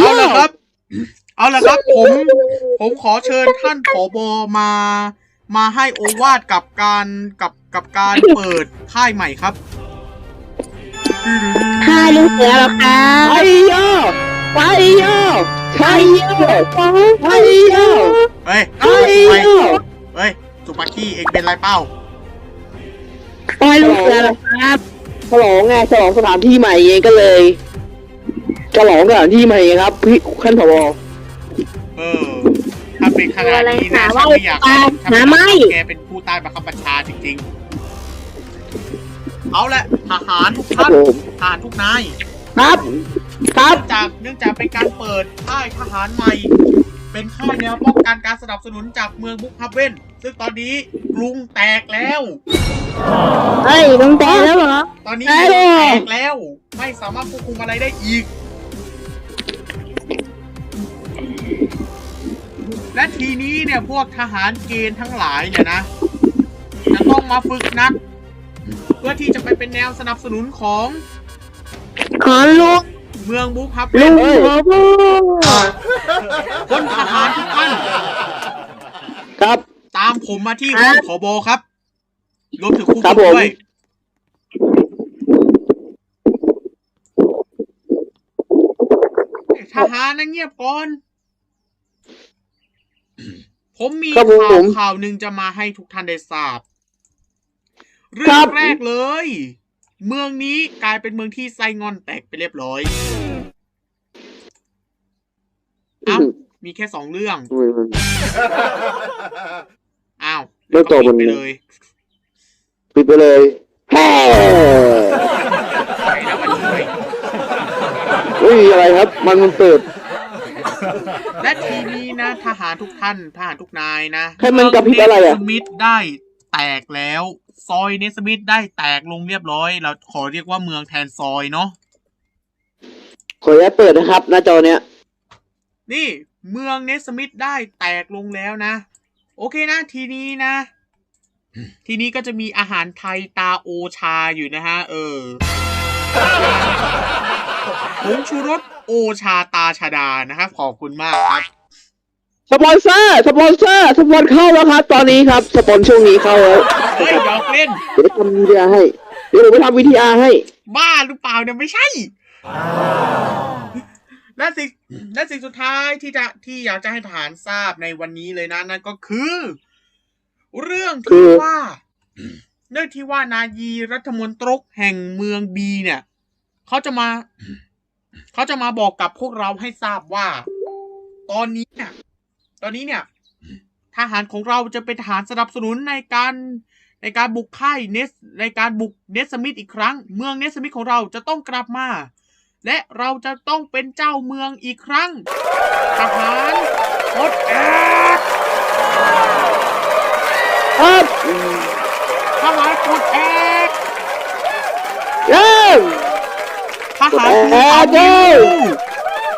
เอาย่อละครับ เอาละครับ ผม ผมขอเชิญท่านผอบอมา มาให้โอวาทกับการกับกับการเปิดค่ายใหม่ครับค่ายลูกเสือหรอครัใจบย่อใจย่อใจย่อใจย่อเฮ้ยใจเฮ้ยย่อเฮ้ยสุปากี้เองเป็นไรเป้าค่ายลูกเสือหรอครับฉลองไงฉลองสถานที่ใหม่เองก็เลย ฉลองสถานที่ใหม่เองครับพี่ขั้นผบเออ ถ้าเป็นขนาดนี้นะอะไรฉันไม่อยากหาฉันไม่หาไม่อยากให้แกเป็นผู้ใต้บังคับบัญชาจริงๆ เอาละทหารทุกครับท่านผมทหารทุกนาย ครับ ครับเนื่องจากเนื่องจากเป็นการเปิดค่ายทหารใหม่ เป็นค่ายแนวป้องกันการสนับสนุนจากเมืองบุกฮับเว่นซึ่งตอนนี้กรุงแตกแล้วเฮ้ยลุงแตกแล้วเหรอ ตอนนี้แตเมืกองแล้วแตกแล้ว ไม่สามารถควบคุมอะไรได้อีก ทีนี้เนี่ยพวกทหารเกณฑ์ทั้งหลายเนี่ยนะจะต้องมาฝึกนัก เพื่อที่จะไปเป็นแนวสนับสนุนของขอลุงเมืองบุกฮับลุเว่งนขอพูดคนทหารทุกท่านครับ ตามผมมาที่ห้องผบครับรวมถึงครูครับฝึกผมด้วยทหารนะเงียบก่อน ผมมีครับผมข่าวข่าวหนึ่งจะมาให้ทุกท่านได้ทราบ เรื่คอรังบ แรกเลย เมืองนี้กลายเป็นเมืองที่ไส้งอนแตกไปเรียบร้อยเอ้ามีแค่สองเรื่องอ้าวเรื่องต่อก็มันปิดไปเลย ปิดไปเลยแฮ่ไปแล้วมันช่วยอุ้ยอะไรครับ มันมันเปิด และทีนี้นะ ทหารทุกท่านทหารทุกนายนะให้มันกระพริบอะไรอะ เนสมิธได้แตกแล้ว ซอยเนสมิธได้แตกลงเรียบร้อย เราขอเรียกว่าเมืองแทนซอยเนาะ ขออนุญาตเปิดนะครับ หน้าจอเนี้ย นี่เมืองเนสมิธได้แตกลงแล้วนะ โอเคนะ ทีนี้นะ ทีนี้ก็จะมีอาหารไทยตาโอชาอยู่นะฮะ เออ ผงชูรสโอชาตาชาดานะครับ ขอบคุณมากครับ สปอนเซอร์ สปอนเซอร์ สปอนเข้าแล้วครับ ตอนนี้ครับ สปอนช่วงนี้เข้าแล้วเฮ้ยหยอกเล่น เดี๋ยวทำวิทยาให้ เดี๋ยวผมไปทำวิทยาให้ บ้าหรือเปล่าเนี่ยไม่ใช่ และสิ่งและสิ่งสุดท้ายที่จะที่อยากจะให้ฐานทราบในวันนี้เลยนะนั่นก็คือ เรื่องคืที่อว่า เรื่องที่ว่านายีรัฐมนตรีแห่งเมืองบีเนี่ย เขาจะมา เขาจะมาบอกกับพวกเราให้ทราบว่า ตอนนี้เนี่ยตอนนี้เนี่ย ทหารของเราจะเป็นทหารสนับสนุนในการในการบุกค่ายเนสในการบุกเนสมิธอีกครั้ง เมืองเนสมิธของเราจะต้องกลับมา และเราจะต้องเป็นเจ้าเมืองอีกครั้ง ทหารปลดแอกครับทหารปลดแอกเริ่มท หารชูปลดแอสากมนิ้เย้ว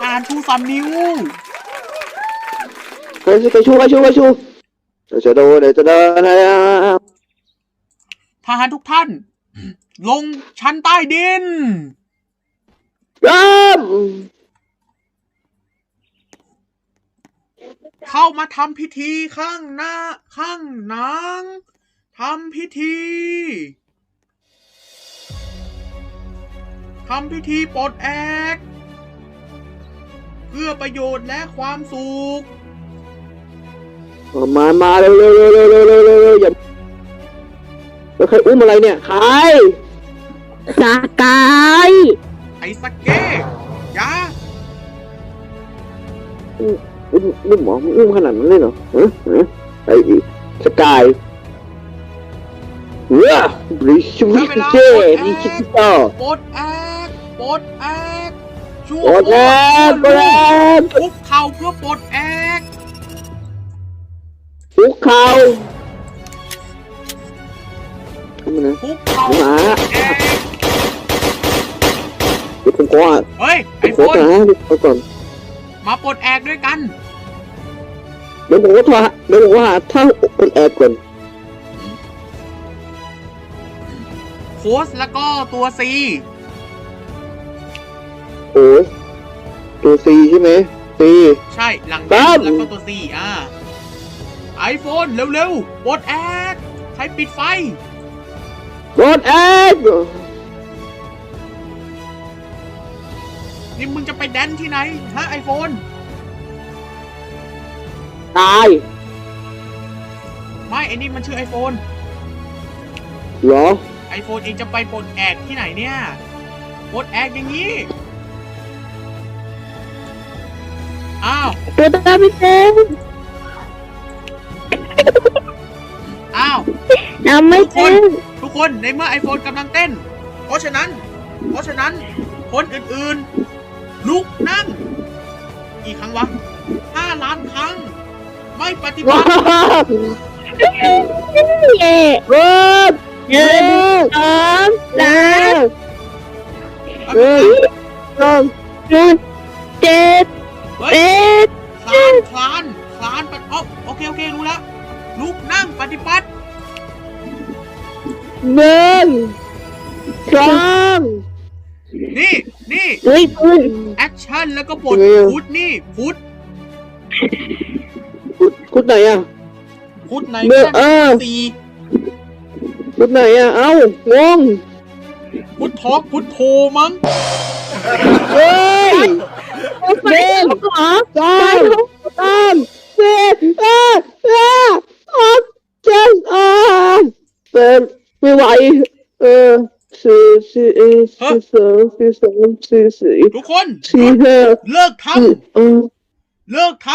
ทหารชูสามนิ้วใครใครชูใครชูใครชูเดี๋ยวจะโดนเดี๋ยวจะโดนนะทหารทุกท่าน ลงชั้นใต้ดินเริ่มเข้ามาทำพิธีข้างหน้าข้างหนังทำพิธี ทำพิธีปลดแอก เพื่อประโยชน์และความสุข มา มาเร็วเร็วเร็วเร็วเร็วเร็วเร็วเร็วอย่าแล้วใครอุ้มอะไรเนี่ยใครสากายไอ้สกเก้อยาอุ้มอุ้มหมอมึงอุ้มขนาดนั้นเลยเหรอฮะฮะไอ้อีสกายว้าบริสุทธิ์เจดิชิตโตปลดแอก ปลดแอกชั่วโอเคโอเคคุกเข่าเพื่อปลดแอกคุกเข่าทำไมนะคุกเข่าหมาแอกเดี๋ยวผมขออะเฮ้ยไอผมโฟขอนนะเดี๋ยวก่อนมาปลดแอกด้วยกันเดี๋ยวผมก็โทรหาเดี๋ยวผมก็หาถ้าคนแอบก่อนโค้ชแล้วก็ตัวซี โอ้ยตัวซีใช่ไหมซีใช่หลังครับแล้วก็ตัวซีอ่าไอโฟนเร็วๆปลดแอกใครปิดไฟรถแอบนี่มึงจะไปแดนที่ไหนฮะไอโฟนตายไม่ไอนี่มันชื่อไอโฟนเหรอไอโฟนเองจะไปปลดแอกที่ไหนเนี่ยปลดแอกอย่างนี้ อ้าวตัวตาไม่เต็มอ้าวน้ำไม่เต็มทุกคนในเมื่อ iPhone กำลังเต้น เพราะฉะนั้น เพราะฉะนั้นคนอื่นๆ ลุกนั่งกี่ครั้งวะห้าล้านครั้ง ไม่ปฏิบัว้าติเย่เริ่มหนึ่งสองสามเริ่มเริ่มหกเจ็ด เฮ้ยแปดคลาน คลาน คลานไปอ๋อโอเค โอเค รู้แล้ว ลุกนั่งปฏิบัติหนึ่งสองนี่ นี่ เฮ้ยคุณแอคชั่นแล้วก็ปลดเออ พุทธนี่ พุทธคุดคุดไหนอะ พุทธในเมื่อแค่เออ สี่คุดไหนอะ เอ้างงพุทธทอกพุทธโทมั้ง เฮ้ยไป เหรอสามสามสี่ห้าห้าหกเจ็ดอ่าเป็นไม่ไหวเออสี่สี่เอ็ดสี่สองสี่สามสี่สี่ทุกคนสี่ห้าเลิกทสี่เออำเลิกท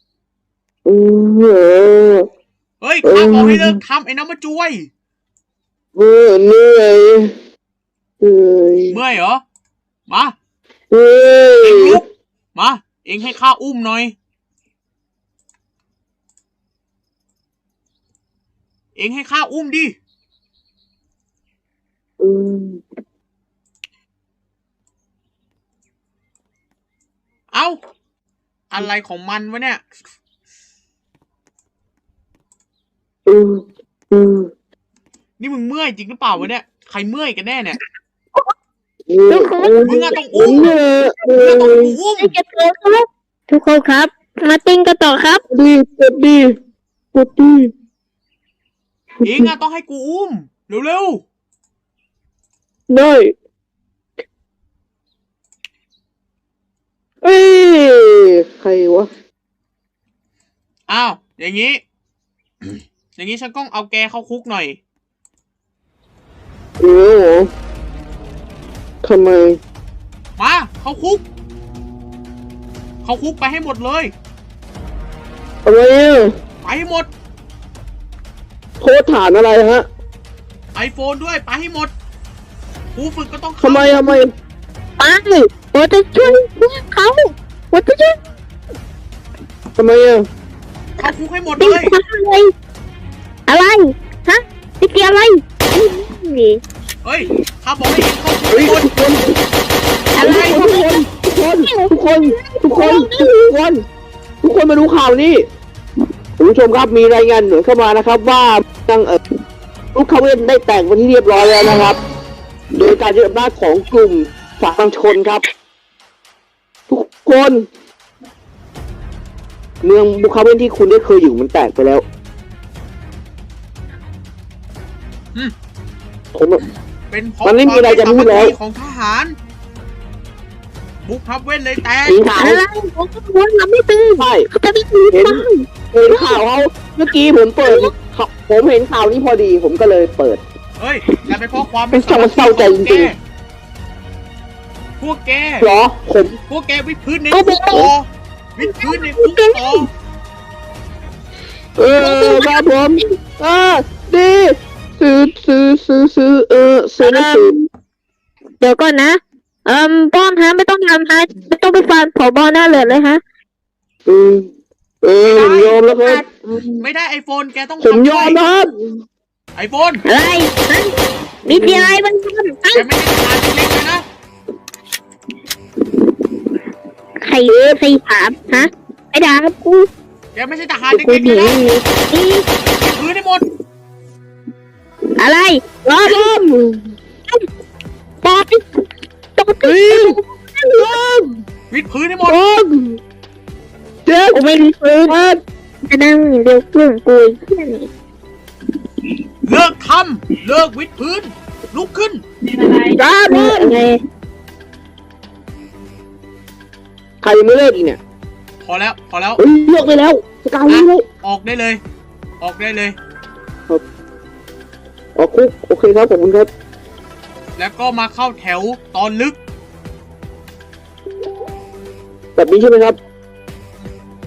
ำเออเฮ้ยข้าบอกให้เลิกทำไอ้น้ำมาจวยเออเหนื่อยเหนื่อยเมื่อยเหรอมา เฮ้ยเอ็งลุกมา เอ็งให้ข้าอุ้มหน่อย เอ็งให้ข้าอุ้มดิอืมเอ้า อะไรของมันวะเนี่ย อืมอืมนี่มึงเมื่อยจริงหรือเปล่าวะเนี่ย ใครเมื่อยกันแน่เนี่ย มึงอะต้องอุ้มเนี่ยเอเมื่ออต้องอุ้มให้เก็บตัวครับทุกคนครับ มาติ้งกันต่อครับดีกดดีกดดีเองอะต้องให้กูอุ้มเร็วได้เอ้ยใครวะอ้าวอย่างนี้ อย่างนี้ฉันต้องเอาแกเข้าคุกหน่อยเออ ทำไม มาเข้าคุก เข้าคุกไปให้หมดเลย อะไรอะไปให้หมด โทษฐานอะไรฮะไอโฟนด้วยไปให้หมดครูฝึกก็ต้องเข้าทำไมทำไมไปผมจะช่วยพวกเขาผมจะช่วยทำไมอะเข้าคุกให้หมดติ้งเลยทำอะไรอะไร ฮะติเกียอะไรนี่ เฮ้ยข้าบอกให้เองเข้าคุก เฮ้ยให้หมดทุกคนอะไรทุกคนทุกคนทุกคนทุกคนทุกคนทุกคนมาดูข่าวนี้คุณผู้ชมครับมีรายงานเหนือเข้ามานะครับ ว่าทางเออลูกคาเวนได้แต่งเป็นที่เรียบร้อยแล้วนะครับ โดยการยึดอำนาจของกลุ่มสามัญชนครับ ทุกคน เมืองบุคาเวนที่คุณได้เคยอยู่มันแตกไปแล้วอืมผม เป็นเพราะมันไม่มีอะไรจะพูดแล้ว ความเป็นสามัคคีของทหาร บุกทับเว้นเลยแตกสีขาวอะไรผมก็วนเราไม่ตื่นใช่เขาจะไม่ตื่นเห็นบ้างเห็นข่าวเขาเมื่อกี้ผมเปิดข่าวผมเห็นข่าวนี้พอดีผมก็เลยเปิด เฮ้ยแต่เป็นเพราะความเป็นเศร้าเศร้าใจจริง พวกแก เหรอผม พวกแกวิดพื้นในคุกต่อ วิดพื้นในคุกต่อ เออครับผมเออดี ซื้อซื้อซื้อซื้อเออซื้อหนังสือเดี๋ยวก่อนนะเอ่มป้อมฮะไม่ต้องทำฮะไม่ต้องไปฟันผอบอหน้าเหลือเลยฮะเออเออผมยอมแล้วครับ ไม่ได้ไอโฟนแกต้องผมยอมนะครับไอโฟนอะไรมีเพียอะไรบ้างฮะแกไม่ได้ทารเล็กๆนะใครใครถามฮะไอ้ด่ากับกูแกไม่ใช่ทหารเล็กๆหเลนีนะนี่พื้นให้หมด อะไรรอคดิรับปอดตกเฮ้ยครับวิดพื้นให้หมดครับเจ็ดกูไม่รู้ฟื้นแปดจะนั่งเร็วเพื่อนกูอีกเพื่อนนี่เลิกทำเลิกวิดพื้น ลุกขึ้นจ้าเอเพื่ออนอะไรใครยังไม่เลิกอีกเนี่ยพอแล้วพอแล้วเฮ้ยเลิกไปแล้วสกาวเลิกแล้วออกได้เลย ออกได้เลย ออกคุกโอเคครับขอบคุณครับ แล้วก็มาเข้าแถวตอนลึกแบบนี้ใช่ไหมครับ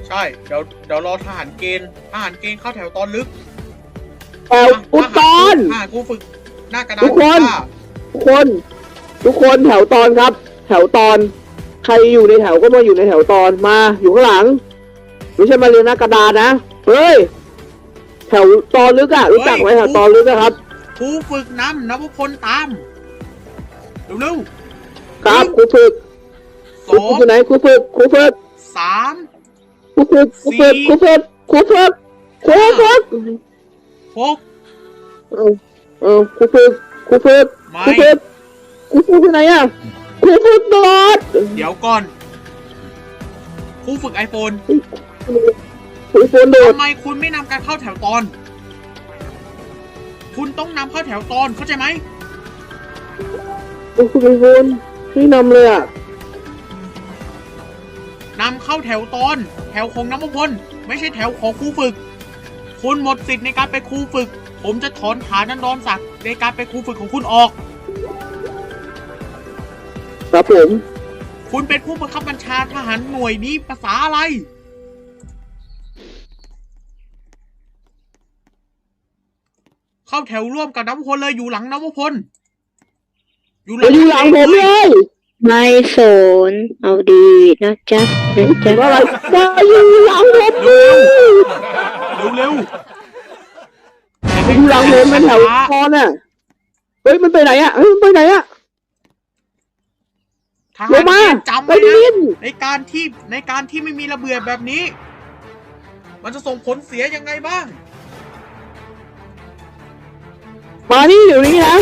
ใช่เดี๋ยวเดี๋ยวรอทหารเกณฑ์ทหารเกณฑ์เข้าแถวตอนลึกแถวอุตตอนทหารกูฝึกหน้ากระดาทุษกคนผ้าทุกคน ทุกคนแถวตอนครับ แถวตอน ใครอยู่ในแถวก็มาอยู่ในแถวตอนมาอยู่ข้างหลัง ไม่ใช่มาเรียนหน้ากระดานนะเฮ้ยแถวตอนลึกอะรู้จักไหมแถวตอนลึกอะครับ ครูฝึกนำนวพลตามเร็วครับครูฝึกๆคสรูอฝึกงอยู่ไหนครูฝึกครูฝึกสามครูฝึกครูฝึกครูฝึกครูฝึกครูฝึกหกเออเออครูฝึกครูฝึกไม่ครูฝึกครูฝึกอยู่ไหนอะครูฝึกโดดเดี๋ยวก่อนครูฝึกไอโฟนครูฝึกโดดทำไมคุณไม่นำการเข้าแถวตอน คุณต้องนำเข้าแถวตอนเข้าใจไหมครูฝึกไอโฟนไม่นำเลยอะนำเข้าแถวตอน แถวของน้ำมพลไม่ใช่แถวของครูฝึก คุณหมดสิทธิ์ในการไปนครูฝึก ผมจะถอนฐานันดรศักดิ์ในการเป็นครูฝึกของคุณออก ครับผม คุณเป็นผู้บังคับบัญชาทหารหน่วยนี้ภาษาอะไร เข้าแถวร่วมกับน้ำพลเลยอยู่หลังน้ำพลอยู่หลัมางอยู่หลังผมเลย ไม่สนเอาดีนะจ๊ะนะจ๊ะอะไรมาอยู่หลังผมเร็วเร็วอยู่หลังผมเป็นแถวคอนอะเฮ้ยมันไปไหนอะเฮ้ยมันไปไหนอะทลหารงมาเกณฑ์จำไปไว้ดินะนในการที่ในการที่ไม่มีระเบียบแบบนี้ มันจะส่งผลเสียยังไงบ้าง มานี่เดี๋ยวนี้นะ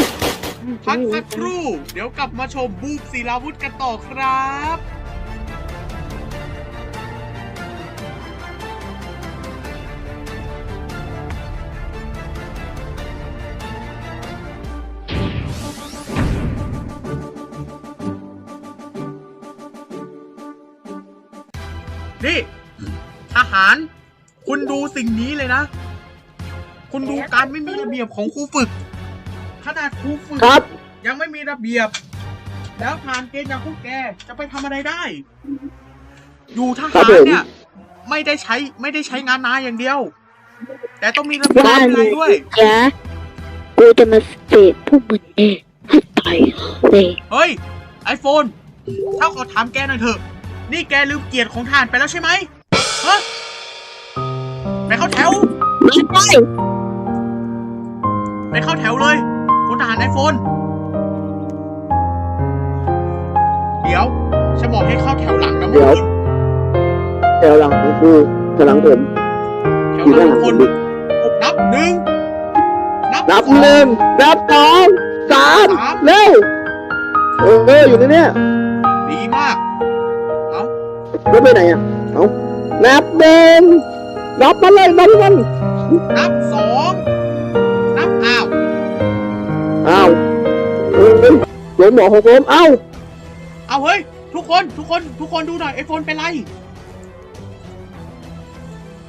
พักสักครู่ เดี๋ยวกลับมาชมบูบศิลาวุธกันต่อครับนี่ทหาร คุณดูสิ่งนี้เลยนะ คุณดูการไม่มีระเบียบของครูฝึก ขนาดครูฝึกครับ ยังไม่มีระเบียบ แล้วทานเกณฑ์อย่างพวกแกจะไปทำอะไรได้ อยู่ทครัหาบผรมเนี่ย ไม่ได้ใช้ไม่ได้ใช้งานนายอย่างเดียว แต่ต้องมีระเบียบวินัยด้วย จ๊ะกูจะมาเตะพวกมึงเองให้ตายเลยเฮ้ย ไอโฟนถ้าขอถามแกหน่อยเถอะ นี่แกลืมเกียรติของทหารไปแล้วใช่ไหมฮะไปเข้าแถว ไม่ได้ไปเข้าแถวเลย พลทหารไอโฟน เดี๋ยวฉันบอกให้เข้าแถวหลังนะมึเดี๋ยวงแถวหลังของกูแถวหลังผม แถวหลังคนนับหนึ่งนับหนึ่งนับสองสามเร็วเออเอออยู่ในเนี้ยดีมากเอาแล้วไปไหนอะเอานับหนึ่งนับมาเลยนับมันนับสอง อ้าวเอ้ยล้มหมอหกล้มเอ้าเอาเฮ้ย ทุกคนทุกคนทุกคนดูหน่อยไอโฟนเป็นไร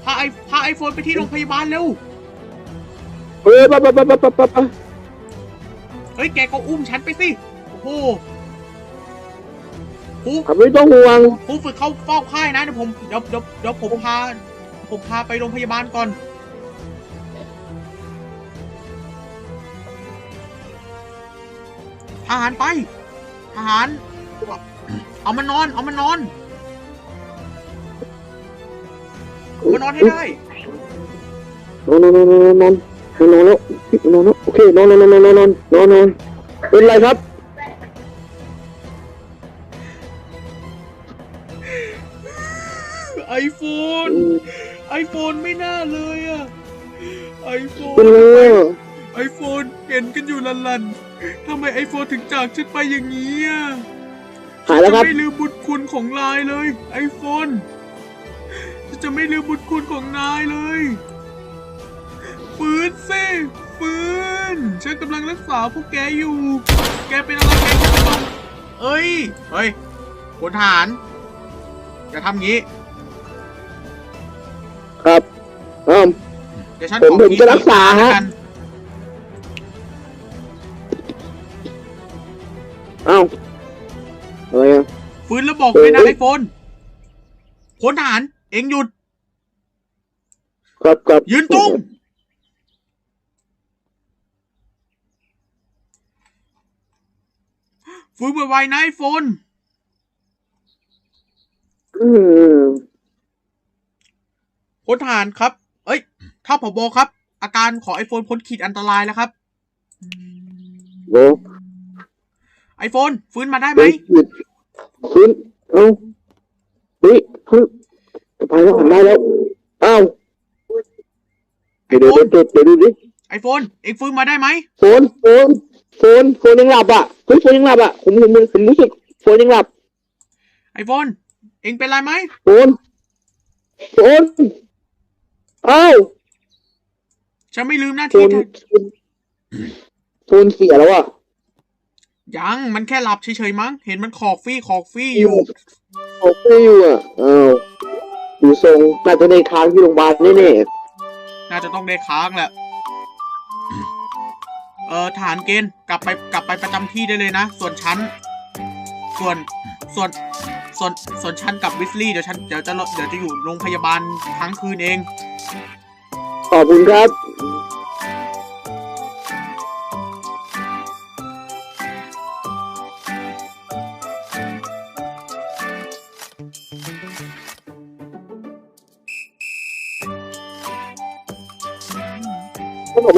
พาไอพาไอโฟนไปที่โรงพยาบาลเร็วเออปะปะปะปะปะปะปะเฮ้ยแกก็อุ้มฉันไปสิ โอ้โหครูครับไม่ต้องห่วง ครูฝึกเข้าเฝ้าค่ายนะเดี๋ยวผมเดี๋ยวเดี๋ยวเดี๋ยวผมพา ผมพาไปโรงพยาบาลก่อน ทหารไป ทหาร เอามานอน เอามานอนเอามานอนให้ได้ นอนนอนนอนนอนนอนนอนแล้วนอนแล้วโอเคนอนนอนนอนนอนนอนนอนนอนเป็นไรครับไอโฟนไอโฟนไม่น่าเลยอะไอโฟนเป็นไรอะไอโฟนเห็นกันอยู่ลันลันๆ ทำไมไอโฟนถึงจากฉันไปอย่างนี้อะหายแล้วครับ จะไม่ลืมบุญคุณของนายเลย ไอโฟนฉันจะไม่ลืมบุญคุณของนายเลยฟื้นสิฟื้นฉันกำลังรักษาพวกแกอยู่ แกเป็นอะไรแกก็ไม่ต้องเอ้ยเฮ้ยพลทหารอย่าทำงี้ ครับอ้าวเดี๋ยวฉันผมขอผมจะรักษาฮะ แล้วกัน บอกด้วยนะเอ้ยไอโฟนพลทหาร เอ็งหยุด ครับครับยืนตรงฟื้นไวๆนะไอโฟนอืมพลทหารครับ เอ้ย ถ้าผบครับ อาการของไอโฟนพ้นขีดอันตรายแล้วครับโอ้ไอโฟนฟื้นมาได้ไหมเฮ้ยหยุดขึ้น เอ้าเฮ้ยขึ้นไปแล้วหันได้แล้วเอ้าไอเดี๋ยวโฟเดี๋ยวนเดี๋ยวเดี๋ยวดูดิไอโฟนเอ็งฟื้นมาได้ไหมโฟนโฟนโฟนโฟนยังหลับอะเฮ้ยโฟนยังหลับอะผมผมผมรู้สึกโฟนยังหลับไอโฟนเอ็งเป็นไรไหมโฟนโฟนเอ้าฉันไม่ลืมหน้าโฟที่นเธอ โฟนเสียแล้วอะ ยังมันแค่หลับเฉยๆมั้ง เห็นมันขอกฟี่ขอกฟี่อยู่โอเคอยู่อะอ้าวดูทรงน่าจะในค้างที่โรงพยาบาลแน่น่าจะต้องได้ค้างแหละเออฐานเกณฑ์กลับไปกลับไปประจำที่ได้เลยนะ ส่วนฉันส่วนส่วนส่วนส่วนฉันกับวิสลี่เดี๋ยวฉันเดี๋ยวจะเดี๋ยวจะอยู่โรงพยาบาลทั้งคืนเองๆขอบคุณครับ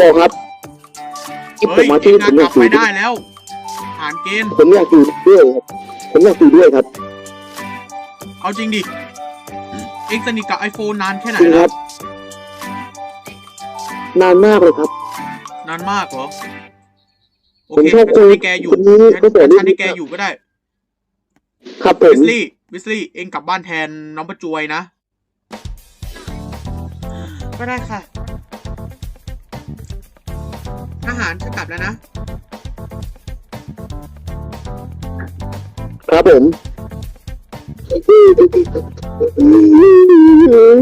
ท่านผบครับที่ผเฮ้มยมาที่เองนี่น่าผมกอลัยาบกอยู่ไปได้แล้วฐานเกณฑ์ผมอยากอยู่ด้วยครับ ผมอยากอยู่ด้วยครับ เอาจริงดิเอ็งสนิทกับไอโฟนนานแค่ไหนจริงคแล้รัวบนานมากเลยครับ นานมากเหรอโอผมเคชอบงั้นฉันให้แกอยู่คนนี้งั้นเขาสอนฉันให้แกอยู่ก็ได้ ครับผวิมสลี่วิสลี่เองกลับบ้านแทนน้องประจวยนะ ก็ได้ค่ะ ทหารจะกลับแล้วนะ ครับผม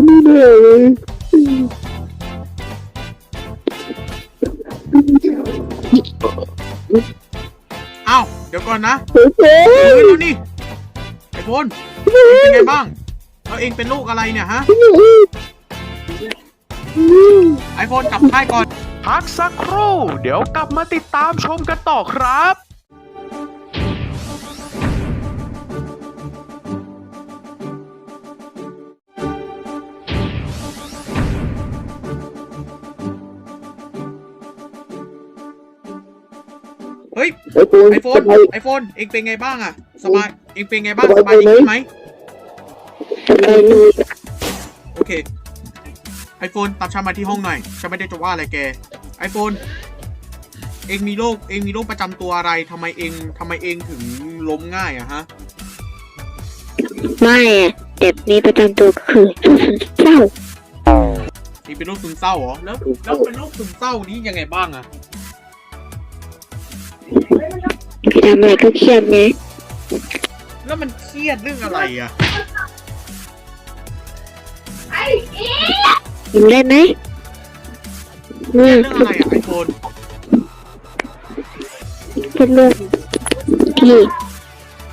ไม่ได้เลยอ้าวเดี๋ยวก่อนนะโอ้โหเฮ้ยแล้วนี่ไอโฟนเองเป็นไงบ้างแล้วเองเป็นลูกอะไรเนี่ยฮะไอโฟนกลับค่ายก่อน พักสักครู่ เดี๋ยวกลับมาติดตามชมกันต่อครับเฮ้ยไอ้ปูนไอโฟนสบายไอโฟนเองเป็นไงบ้างอะสบายเองเป็นไงบ้างสสบาบายยดีดีไหมไหมสบายดีเคไอโฟนตามฉันมาที่ห้องหน่อยฉันไม่ได้จะว่าอะไรแก ไอโฟนเองมีโรคเองมีโรคประจำตัวอะไรทำไมเองทำไมเองถึงล้มง่ายอะฮะ ไม่อะแต่มีประจำตัวก็คือเศร้านี่เป็นโรคซึมเศร้าเหรอแล้วแล้วเป็นโรคซึมเศร้านี้ยังไงบ้างอะไปทำอะไรก็เครียดไงแล้วมันเครียดเรื่องอะไรอะ ยิ้มได้ไหม อืเครียมดเรื่องอะไรอะไอโฟนเป็นเรื่องที่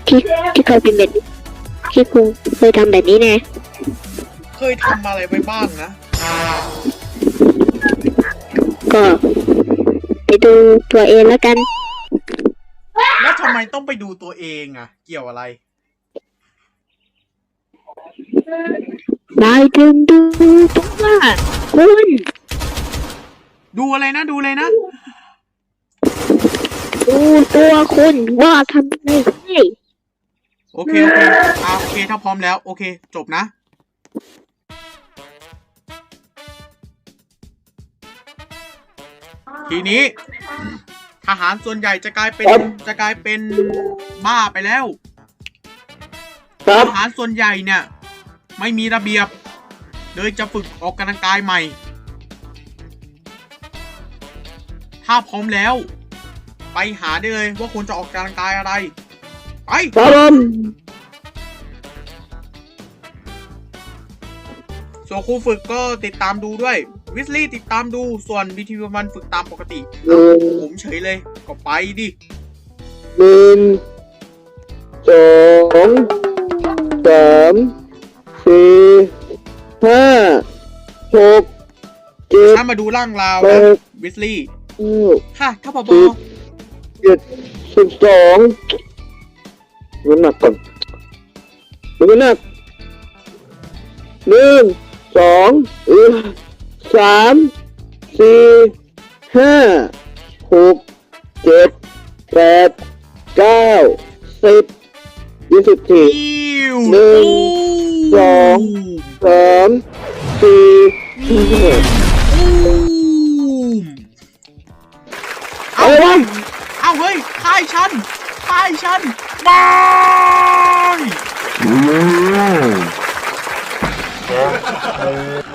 ที่ที่เคยเป็นแบบนี้ที่คุณเคยทำแบบนี้ไงเคยทำอะไรไปบ้างนะก็ไปดูตัวเองแล้วกัน แล้วทำไมต้องไปดูตัวเองอะเกี่ยวอะไรนายถึงดูตัวคุณ ดูอะไรนะ ดูเลยนะ ดูตัวคุณว่าทำอะไรได้โอเค โอเคอ่าโอเค ถ้าพร้อมแล้ว โอเค จบนะทีนี้ทหารส่วนใหญ่จะกลายเป็นจะกลายเป็นบ้าไปแล้วครัทบหารส่วนใหญ่เนี่ย ไม่มีระเบียบ เลยจะฝึกออกกำลังกายใหม่ ถ้าพร้อมแล้ว ไปหาได้เลยว่าคุณจะออกกำลังกายอะไร ไปครับผมส่วนครูฝึกก็ติดตามดูด้วย วิสลี่ติดตามดูส่วนบีทีวันฝึกตามปกติหนึ่งผมเฉยเลยก็ไปดิหนึ่งสองสามสี่ห้าหกเจ็ดถ้ามาดูร่างราวแปนะดวิสลี่ เก้าค่ะถ้าพอบสิบเจ็ดสิบสองน้ำหนักก่อนดูน้ำหนักหนึ่งสองเออสามสี่ห้าหกเจ็ดแปดเก้าสิบยี่สิบสี่อิวหนึ่งสองสามสี่ห้า เอาอะไรเฮ้วะยเอาเฮ้ยค่ายฉันค่ายฉันบายเ